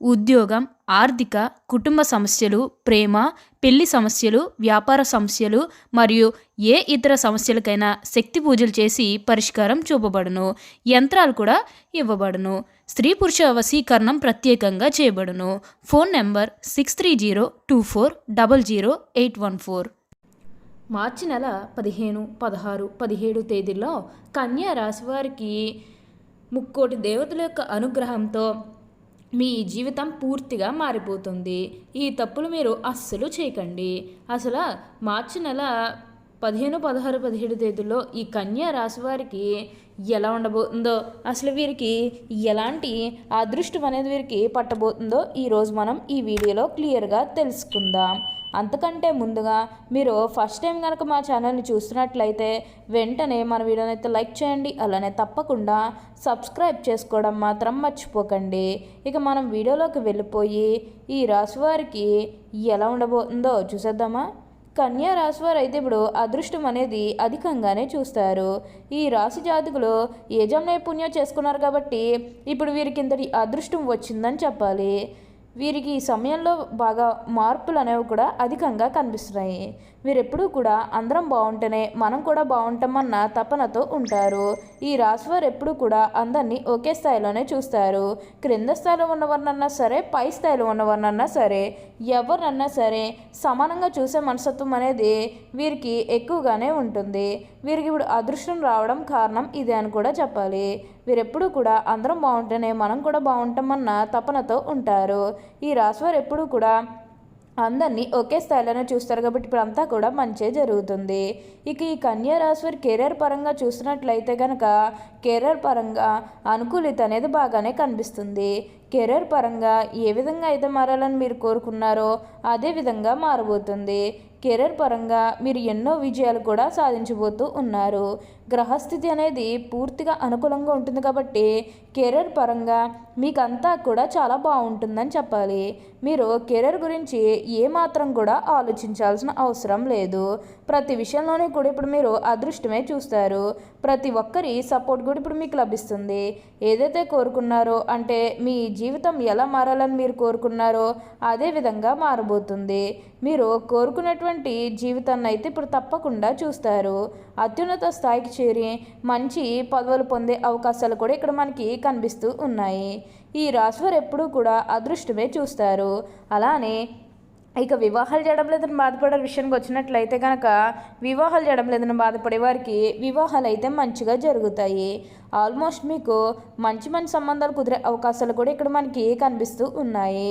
ఉద్యోగం ఆర్థిక కుటుంబ సమస్యలు ప్రేమ పెళ్ళి సమస్యలు వ్యాపార సమస్యలు మరియు ఏ ఇతర సమస్యలకైనా శక్తి పూజలు చేసి పరిష్కారం చూపబడును. యంత్రాలు కూడా ఇవ్వబడును. స్త్రీ పురుష వశీకరణం ప్రత్యేకంగా చేయబడును. Phone number six three zero two four double zero eight one four మార్చి నెల పదిహేను పదహారు పదిహేడు తేదీల్లో కన్యా రాశి వారికి ముక్కోటి దేవతల యొక్క అనుగ్రహంతో మీ జీవితం పూర్తిగా మారిపోతుంది. ఈ తప్పులు మీరు అస్సలు చేయకండి. అసలు మార్చి నెల పదిహేను పదహారు పదిహేడు తేదీల్లో ఈ కన్యా రాశి వారికి ఎలా ఉండబోతుందో అసలు వీరికి ఎలాంటి అదృష్టం అనేది వీరికి పట్టబోతుందో ఈరోజు మనం ఈ వీడియోలో క్లియర్గా తెలుసుకుందాం. అంతకంటే ముందుగా మీరు ఫస్ట్ టైం కనుక మా ఛానల్ని చూస్తున్నట్లయితే వెంటనే మన వీడియోని అయితే లైక్ చేయండి అలానే తప్పకుండా సబ్స్క్రైబ్ చేసుకోవడం మాత్రం మర్చిపోకండి. ఇక మనం వీడియోలోకి వెళ్ళిపోయి ఈ రాశి వారికి ఎలా ఉండబోతుందో చూసేద్దామా? కన్యా రాశి వారు అయితే ఇప్పుడు అదృష్టం అనేది అధికంగానే చూస్తారు. ఈ రాశి జాతకులు ఏజం నైపుణ్యం చేసుకున్నారు కాబట్టి ఇప్పుడు వీరికి ఇంతటి అదృష్టం వచ్చిందని చెప్పాలి. వీరికి ఈ సమయంలో బాగా మార్పులు అనేవి కూడా అధికంగా కనిపిస్తున్నాయి. వీరెప్పుడూ కూడా అందరం బాగుంటేనే మనం కూడా బాగుంటామన్న తపనతో ఉంటారు. ఈ రాశివారు ఎప్పుడూ కూడా అందరినీ ఒకే స్థాయిలోనే చూస్తారు. క్రింద స్థాయిలో ఉన్నవారినన్నా సరే పై స్థాయిలో ఉన్నవారినన్నా సరే ఎవరినన్నా సరే సమానంగా చూసే మనస్తత్వం అనేది వీరికి ఎక్కువగానే ఉంటుంది. వీరికి ఇప్పుడు అదృష్టం రావడం కారణం ఇదే అని కూడా చెప్పాలి. వీరెప్పుడూ కూడా అందరం బాగుంటేనే మనం కూడా బాగుంటామన్న తపనతో ఉంటారు. ఈ రాశివారు ఎప్పుడూ కూడా అందరినీ ఒకే స్థాయిలోనే చూస్తారు కాబట్టి ఇప్పుడు అంతా కూడా మంచే జరుగుతుంది. ఇక ఈ కన్యా రాశి వారి కెరీర్ పరంగా చూసినట్లయితే కనుక కెరీర్ పరంగా అనుకూలిత అనేది బాగానే కనిపిస్తుంది. కెరీర్ పరంగా ఏ విధంగా అయితే మారాలని మీరు కోరుకున్నారో అదే విధంగా మారబోతుంది. కెరీర్ పరంగా మీరు ఎన్నో విజయాలు కూడా సాధించబోతూ ఉన్నారు. గ్రహస్థితి అనేది పూర్తిగా అనుకూలంగా ఉంటుంది కాబట్టి కెరీర్ పరంగా మీకంతా కూడా చాలా బాగుంటుందని చెప్పాలి. మీరు కెరీర్ గురించి ఏమాత్రం కూడా ఆలోచించాల్సిన అవసరం లేదు. ప్రతి విషయంలోనే కూడా ఇప్పుడు మీరు అదృష్టమే చూస్తారు. ప్రతి ఒక్కరి సపోర్ట్ కూడా ఇప్పుడు మీకు లభిస్తుంది. ఏదైతే కోరుకున్నారో అంటే మీ జీవితం ఎలా మారాలని మీరు కోరుకున్నారో అదే విధంగా మారబోతుంది. మీరు కోరుకున్నటువంటి జీవితాన్ని అయితే ఇప్పుడు తప్పకుండా చూస్తారు. అత్యున్నత స్థాయికి చేరి మంచి పదవులు పొందే అవకాశాలు కూడా ఇక్కడ మనకి కనిపిస్తూ ఉన్నాయి. ఈ రాశివారు ఎప్పుడూ కూడా అదృష్టమే చూస్తారు. అలానే ఇక వివాహాలు చేయడం లేదని బాధపడే విషయానికి వచ్చినట్లయితే కనుక వివాహాలు చేయడం లేదని బాధపడే వారికి వివాహాలు అయితే మంచిగా జరుగుతాయి. ఆల్మోస్ట్ మీకు మంచి మంచి సంబంధాలు కుదిరే అవకాశాలు కూడా ఇక్కడ మనకి కనిపిస్తూ ఉన్నాయి.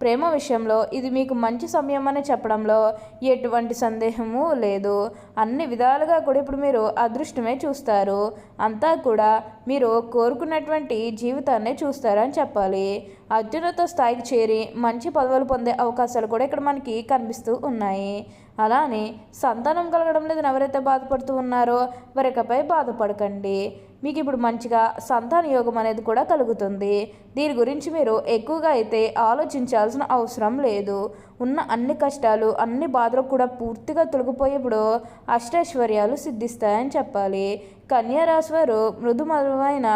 ప్రేమ విషయంలో ఇది మీకు మంచి సమయం అని చెప్పడంలో ఎటువంటి సందేహము లేదు. అన్ని విధాలుగా కూడా ఇప్పుడు మీరు అదృష్టమే చూస్తారు. అంతా కూడా మీరు కోరుకున్నటువంటి జీవితాన్ని చూస్తారని చెప్పాలి. అత్యున్నత స్థాయికి చేరి మంచి పదవులు పొందే అవకాశాలు కూడా ఇక్కడ మనకి కనిపిస్తూ ఉన్నాయి. అలానే సంతానం కలగడం లేదని ఎవరైతే బాధపడుతూ ఉన్నారో వారికపై బాధపడకండి. మీకు ఇప్పుడు మంచిగా సంతాన యోగం అనేది కూడా కలుగుతుంది. దీని గురించి మీరు ఎక్కువగా అయితే ఆలోచించాల్సిన అవసరం లేదు. ఉన్న అన్ని కష్టాలు అన్ని బాధలు కూడా పూర్తిగా తొలగిపోయేప్పుడు అష్టైశ్వర్యాలు సిద్ధిస్తాయని చెప్పాలి. కన్యారాశి వారు మృదుమృదువైన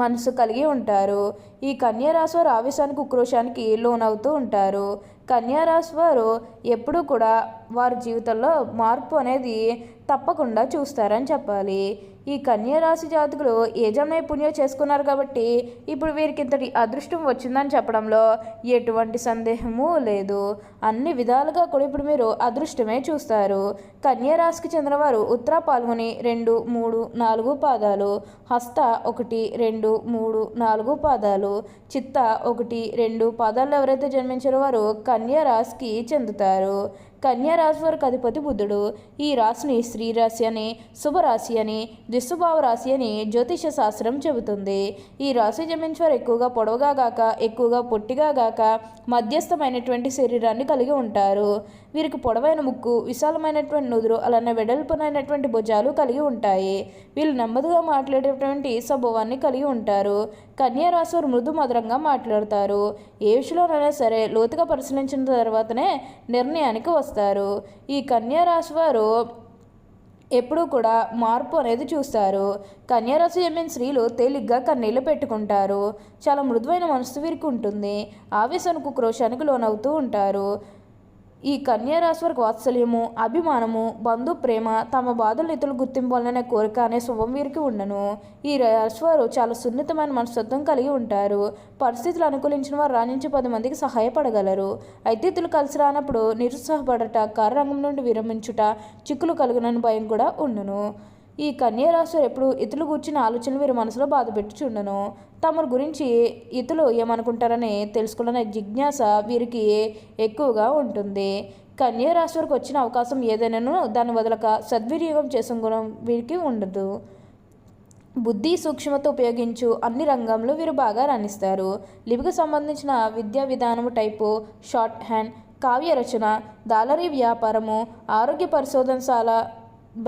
మనసు కలిగి ఉంటారు. ఈ కన్యారాశి వారు ఆవేశానికి ఉక్రోషానికి లోనవుతూ ఉంటారు. కన్యారాశి వారు ఎప్పుడూ కూడా వారి జీవితంలో మార్పు అనేది తప్పకుండా చూస్తారని చెప్పాలి. ఈ కన్యరాశి జాతకులు ఏజం నైపుణ్యం చేసుకున్నారు కాబట్టి ఇప్పుడు వీరికి ఇంతటి అదృష్టం వచ్చిందని చెప్పడంలో ఎటువంటి సందేహము లేదు. అన్ని విధాలుగా కూడా ఇప్పుడు మీరు అదృష్టమే చూస్తారు. కన్యారాశికి చెందినవారు ఉత్తర పాల్గొని రెండు మూడు నాలుగు పాదాలు హస్త ఒకటి రెండు మూడు నాలుగు పాదాలు చిత్త ఒకటి రెండు పాదాల్లో ఎవరైతే జన్మించిన వారు కన్యా రాశికి చెందుతారు. కన్యారాశి వారికి అధిపతి బుద్ధుడు ఈ రాశిని స్త్రీ రాశి అని శుభరాశి అని దిశుభావ రాశి అని జ్యోతిష శాస్త్రం చెబుతుంది. ఈ రాశి జన్మించేవారు ఎక్కువగా పొడవుగా గాక ఎక్కువగా పొట్టిగా గాక మధ్యస్థమైనటువంటి శరీరాన్ని కలిగి ఉంటారు. వీరికి పొడవైన ముక్కు విశాలమైనటువంటి నుదురు అలానే వెడల్పునైనటువంటి భుజాలు కలిగి ఉంటాయి. వీళ్ళు నెమ్మదిగా మాట్లాడేటువంటి స్వభావాన్ని కలిగి ఉంటారు. కన్యా వారు మృదు మధురంగా మాట్లాడతారు. ఏ విషయంలోనైనా సరే లోతుగా పరిశీలించిన తర్వాతనే నిర్ణయానికి వస్తారు. ఈ కన్యారాశి వారు ఎప్పుడూ కూడా మార్పు అనేది చూస్తారు. కన్యారాశి జన్మిన స్త్రీలు తేలిగ్గా కన్నీళ్ళు పెట్టుకుంటారు. చాలా మృదువైన మనసు వీరికి ఉంటుంది. ఆవేశానికి క్రోశానికి లోనవుతూ ఉంటారు. ఈ కన్యారాశివారికి వాత్సల్యము అభిమానము బంధు ప్రేమ తమ బాధలు ఇతరులు గుర్తింపాలనే కోరిక అనే శుభం వీరికి ఉండను. ఈ రాశివారు చాలా సున్నితమైన మనస్తత్వం కలిగి ఉంటారు. పరిస్థితులు అనుకూలించిన వారు రాణించి పది మందికి సహాయపడగలరు. అయితే ఇతరులు కలిసి రానప్పుడు నిరుత్సాహపడట కార్యరంగం నుండి విరమించుట చిక్కులు కలుగునని భయం కూడా ఉండును. ఈ కన్యా ఎప్పుడు ఇతరులు కూర్చున్న ఆలోచనలు వీరి మనసులో బాధ పెట్టుచుండను. తమ గురించి ఇతరులు ఏమనుకుంటారని తెలుసుకోవాలనే జిజ్ఞాస వీరికి ఎక్కువగా ఉంటుంది. కన్యా వచ్చిన అవకాశం ఏదైనాను దాన్ని వదలక సద్వినియోగం చేసిన గుణం వీరికి ఉండదు. బుద్ధి సూక్ష్మత ఉపయోగించు అన్ని రంగంలో వీరు బాగా రాణిస్తారు. లిపికి సంబంధించిన విద్యా విధానము టైపు షార్ట్ హ్యాండ్ కావ్య రచన దాలరీ వ్యాపారము ఆరోగ్య పరిశోధనశాల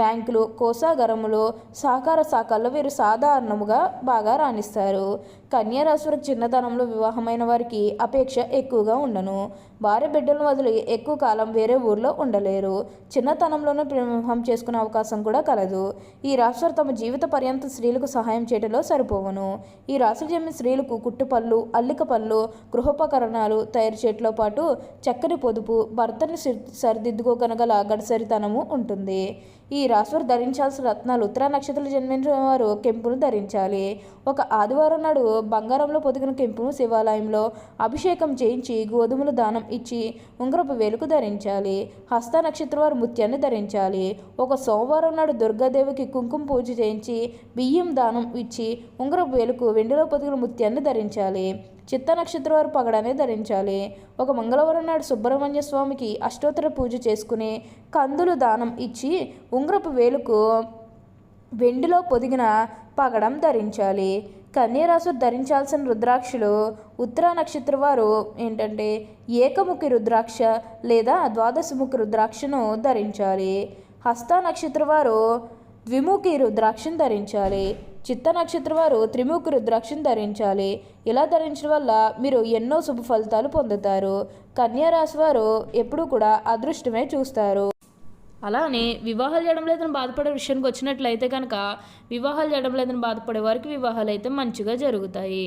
బ్యాంకులు కోసాగరములు సహకార శాఖల్లో వీరు సాధారణముగా బాగా రాణిస్తారు. కన్యారాశి చిన్నతనంలో వివాహమైన వారికి అపేక్ష ఎక్కువగా ఉండను. భార్య బిడ్డలను వదిలి ఎక్కువ కాలం వేరే ఊర్లో ఉండలేరు. చిన్నతనంలోనే వివాహం చేసుకునే అవకాశం కూడా కలదు. ఈ రాశి తమ జీవిత పర్యంత స్త్రీలకు సహాయం చేయడంలో సరిపోవను. ఈ రాశి జన్మిన స్త్రీలకు కుట్టుపళ్ళు అల్లిక పళ్ళు గృహోపకరణాలు తయారు చేయటంలో పాటు చక్కని పొదుపు భర్తని సరిదిద్దుకోగనగల గడసరితనము ఉంటుంది. ఈ రాశివారు ధరించాల్సిన రత్నాలు ఉత్తరా నక్షత్రాలు జన్మించిన వారు కెంపును ధరించాలి. ఒక ఆదివారం నాడు బంగారంలో పొదిగిన కెంపును శివాలయంలో అభిషేకం చేయించి గోధుమలు దానం ఇచ్చి ఉంగరపు వేలుకు ధరించాలి. హస్త నక్షత్రవారి ముత్యాన్ని ధరించాలి. ఒక సోమవారం నాడు దుర్గాదేవికి కుంకుమ పూజ చేయించి బియ్యం దానం ఇచ్చి ఉంగరపు వేలుకు వెండిలో పొదిగిన ముత్యాన్ని ధరించాలి. చిత్త నక్షత్రం వారు పగడనే ధరించాలి. ఒక మంగళవారం నాడు సుబ్రహ్మణ్య స్వామికి అష్టోత్తర పూజ చేసుకుని కందులు దానం ఇచ్చి ఉంగరపు వేలుకు వెండిలో పొదిగిన పగడం ధరించాలి. కన్యరాశు ధరించాల్సిన రుద్రాక్షలు ఉత్తర నక్షత్ర వారు ఏంటంటే ఏకముఖి రుద్రాక్ష లేదా ద్వాదశముఖి రుద్రాక్షను ధరించాలి. హస్త నక్షత్ర వారు ద్విముఖి రుద్రాక్షను ధరించాలి. చిత్త నక్షత్ర వారు త్రిముఖ రుద్రాక్షను ధరించాలి. ఇలా ధరించడం వల్ల మీరు ఎన్నో శుభ ఫలితాలు పొందుతారు. కన్యా రాశి వారు ఎప్పుడూ కూడా అదృష్టమే చూస్తారు. అలానే వివాహాలు చేయడం లేదని బాధపడే విషయానికి వచ్చినట్లయితే కనుక వివాహాలు చేయడం లేదని బాధపడే వారికి వివాహాలు అయితే మంచిగా జరుగుతాయి.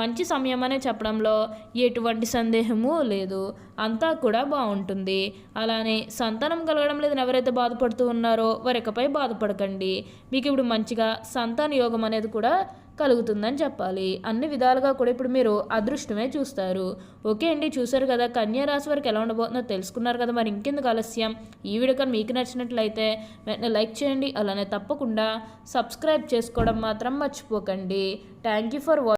మంచి సమయం అనే చెప్పడంలో ఎటువంటి సందేహము లేదు. అంతా కూడా బాగుంటుంది అలానే సంతానం కలగడం లేదని ఎవరైతే బాధపడుతూ ఉన్నారో వారికపై బాధపడకండి. మీకు ఇప్పుడు మంచిగా సంతాన యోగం అనేది కూడా కలుగుతుందని చెప్పాలి. అన్ని విధాలుగా కూడా ఇప్పుడు మీరు అదృష్టమే చూస్తారు. ఓకే అండి చూశారు కదా కన్యా రాశి వారికి ఎలా ఉండబోతుందో తెలుసుకున్నారు కదా మరి ఇంకెందుకు ఆలస్యం? ఈ వీడియో కానీ మీకు నచ్చినట్లయితే వెంటనే లైక్ చేయండి. అలానే తప్పకుండా సబ్స్క్రైబ్ చేసుకోవడం మాత్రం మర్చిపోకండి. Thank you for